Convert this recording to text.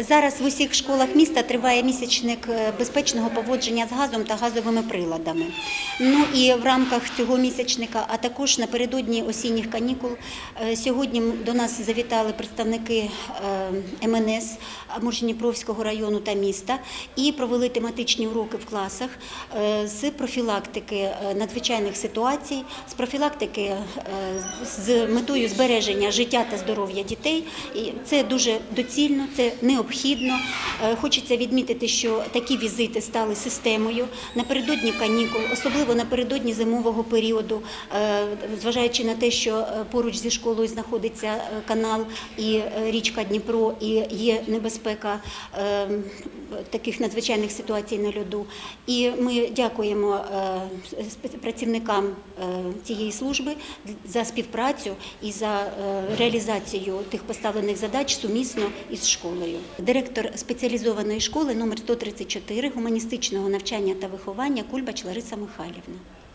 Зараз в усіх школах міста триває місячник е, безпечного поводження з газом та газовими приладами. Ну і в рамках цього місячника, а також напередодні осінніх канікул, е, сьогодні до нас завітали представники е, МНС Муржніпровського району та міста і провели тематичні уроки в класах з профілактики надзвичайних ситуацій, з профілактики з метою збереження життя та здоров'я дітей. Це дуже доцільно, це необхідно. Е, Хочеться відмітити, що такі візити стали системою напередодні канікул, особливо напередодні зимового періоду, е, зважаючи на те, що е, поруч зі школою знаходиться канал і річка Дніпро, і є небезпека е, таких надзвичайних ситуацій на льоду. І ми дякуємо е, працівникам е, цієї служби за співпрацю і за е, реалізацію тих поставлених задач сумісно із школою. Директор спеціалізованої школи номер 134 гуманістичного навчання та виховання Кульбач Лариса Михайлівна.